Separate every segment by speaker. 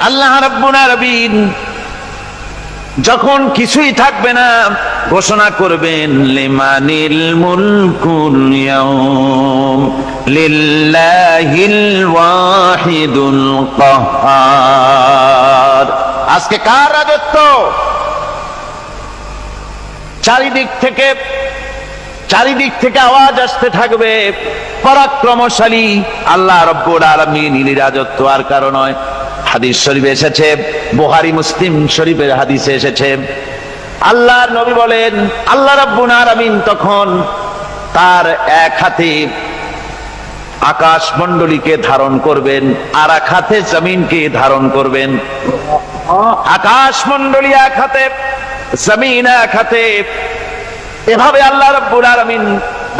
Speaker 1: আল্লাহ যখন কিছুই থাকবে না, ঘোষণা করবেন, লিমানিল মুলকুল আজকে কার রাজত্ব? চারিদিক থেকে চারিদিক থেকে আওয়াজ আসতে থাকবে, পরাক্রমশালী আল্লাহ রব্বুল আলামিন। ইনি রাজত্ব আর কারণ নয়। হাদিস শরীফে এসেছে, বুহারি মুসলিম শরীফের হাদিসে এসেছে। আল্লাহর নবী বলেন, আল্লাহ রাব্বুল আলামিন তখন তার এক হাতে আকাশ মণ্ডলীকে ধারণ করবেন, আর এক হাতে জমিনকে ধারণ করবেন। আকাশ মণ্ডলী এক হাতে, জমিন এক হাতে। এভাবে আল্লাহ রাব্বুল আলামিন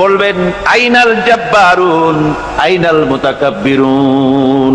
Speaker 1: বলবেন, আইনাল জাব্বারুন, আইনাল মুতাকাব্বিরুন।